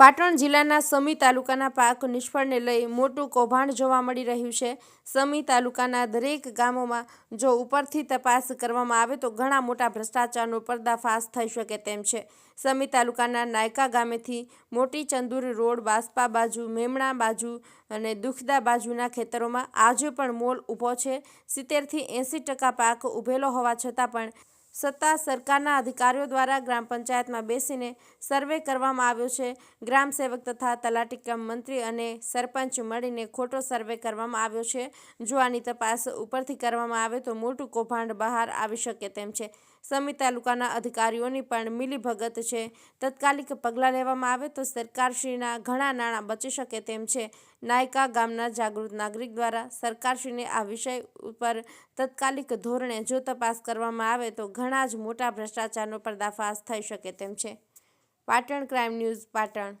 પાટણ જિલ્લાના સમી તાલુકાના પાક નિષ્ફળને લઈ મોટું કૌભાંડ જોવા મળી રહ્યું છે. સમી તાલુકાના દરેક ગામોમાં જો ઉપરથી તપાસ કરવામાં આવે તો ઘણા મોટા ભ્રષ્ટાચારનો પર્દાફાશ થઈ શકે તેમ છે. સમી તાલુકાના નાયકા ગામેથી મોટી ચંદુર રોડ બાસ્પા બાજુ, મેમણા બાજુ અને દુખદા બાજુના ખેતરોમાં આજે પણ મોલ ઊભો છે. સિત્તેરથી એંસી ટકા પાક ઊભેલો હોવા છતાં પણ સત્તા સરકારના અધિકારીઓ દ્વારા ગ્રામ પંચાયતમાં બેસીને સર્વે કરવામાં આવ્યો છે. ગ્રામ સેવક તથા તલાટી કમ મંત્રી અને સરપંચ મળીને ખોટો સર્વે કરવામાં આવ્યો છે. જો આની તપાસ ઉપરથી કરવામાં આવે તો મોટું કૌભાંડ બહાર આવી શકે તેમ છે. સમી તાલુકાના અધિકારીઓની પણ મિલીભગત છે. તત્કાલિક પગલાં લેવામાં આવે તો સરકારશ્રીના ઘણા નાણાં બચી શકે તેમ છે. નાયકા ગામના જાગૃત નાગરિક દ્વારા સરકારશ્રીને આ વિષય ઉપર તત્કાલિક ધોરણે જો તપાસ કરવામાં આવે તો ઘણા જ મોટા ભ્રષ્ટાચારનો પર્દાફાશ થઈ શકે તેમ છે. Patan crime news Patan